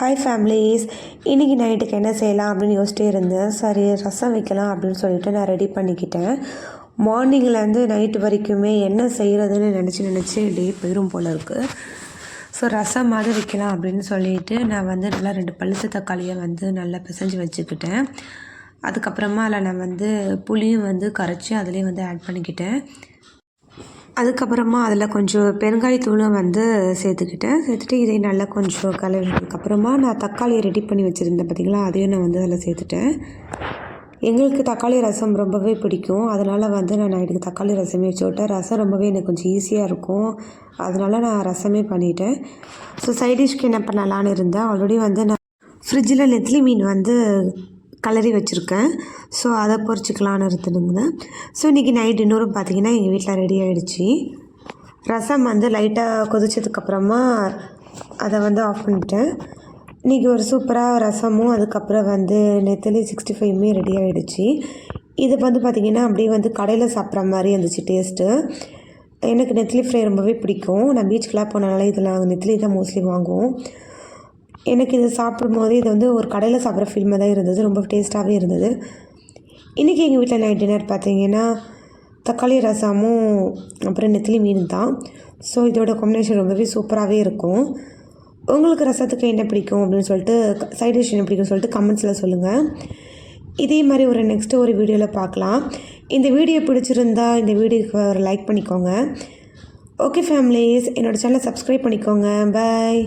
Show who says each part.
Speaker 1: Hi families இன்றைக்கி நைட்டுக்கு என்ன செய்யலாம் அப்படின்னு யோசிச்சிட்டே இருந்தேன். சரி ரசம் வைக்கலாம் அப்படின்னு சொல்லிட்டு நான் ரெடி பண்ணிக்கிட்டேன். மார்னிங்லேருந்து நைட்டு வரைக்குமே என்ன செய்கிறதுன்னு நினச்சி நினச்சி டே போயிடும் போல் இருக்குது ஸோ ரசம் மாதிரி வைக்கலாம் அப்படின்னு சொல்லிட்டு நான் வந்து நல்லா ரெண்டு பழுத்த தக்காளியை வந்து நல்லா பிசைஞ்சு வச்சுக்கிட்டேன். அதுக்கப்புறமா அதில் நான் வந்து புளியும் வந்து கரைச்சி அதுலேயும் வந்து ஆட் பண்ணிக்கிட்டேன். அதுக்கப்புறமா அதில் கொஞ்சம் பெருங்காயத்தூளும் வந்து சேர்த்துக்கிட்டேன். சேர்த்துட்டு இதை நல்லா கொஞ்சம் கலவினதுக்கப்புறமா நான் தக்காளியை ரெடி பண்ணி வச்சுருந்தேன் பார்த்திங்களா அதையும் நான் வந்து அதில் சேர்த்துட்டேன். எங்களுக்கு தக்காளி ரசம் ரொம்பவே பிடிக்கும். அதனால் வந்து நான் நைட்டுக்கு தக்காளி ரசமே வச்சு விட்டேன். ரசம் ரொம்பவே எனக்கு கொஞ்சம் ஈஸியாக இருக்கும். அதனால் நான் ரசமே பண்ணிட்டேன். ஸோ சைட் டிஷ்க்கு என்ன பண்ணலான்னு இருந்தேன். ஆல்ரெடி வந்து நான் ஃப்ரிட்ஜில் நெத்திலி மீன் வந்து கலரி வச்சுருக்கேன். ஸோ அதை பொறிச்சிக்கலான்னு இருந்துருந்தேன் ஸோ இன்றைக்கி நைட் டின்னரும் பார்த்திங்கன்னா எங்கள் வீட்டில் ரெடி ஆகிடுச்சி ரசம் வந்து லைட்டாக கொதிச்சதுக்கப்புறமா அதை வந்து ஆஃப் பண்ணிட்டேன். இன்றைக்கி ஒரு சூப்பராக ரசமும் அதுக்கப்புறம் வந்து நெத்தலி சிக்ஸ்டி ஃபைவ்மே ரெடி ஆகிடுச்சு இது வந்து பார்த்திங்கன்னா அப்படியே வந்து கடையில் சாப்பிட்ற மாதிரி இருந்துச்சு டேஸ்ட்டு எனக்கு நெத்திலி ஃப்ரை ரொம்பவே பிடிக்கும். நான் பீச்சுக்கெலாம் போனால இதில் நெத்திலி தான் மோஸ்ட்லி வாங்குவோம். எனக்கு இது சாப்பிடும்போது இது வந்து ஒரு கடையில் சாப்பிட்ற ஃபில்மாக தான் இருந்தது. ரொம்ப டேஸ்ட்டாகவே இருந்தது. இன்றைக்கி எங்கள் வீட்டில் நைட் டின்னர் பார்த்தீங்கன்னா தக்காளி ரசமும் அப்புறம் நெத்திலி மீன் தான். ஸோ இதோட காம்பினேஷன் ரொம்பவே சூப்பராகவே இருக்கும். உங்களுக்கு ரசத்துக்கு என்ன பிடிக்கும் அப்படின்னு சொல்லிட்டு சைட் டிஷ் என்ன பிடிக்கும் சொல்லிட்டு கமெண்ட்ஸில் சொல்லுங்கள் இதே மாதிரி ஒரு நெக்ஸ்ட்டு ஒரு வீடியோவில் பார்க்கலாம் இந்த வீடியோ பிடிச்சிருந்தா இந்த வீடியோக்கு ஒரு லைக் பண்ணிக்கோங்க. ஓகே ஃபேமிலிஸ் என்னோடய சேனலை சப்ஸ்கிரைப் பண்ணிக்கோங்க. பாய்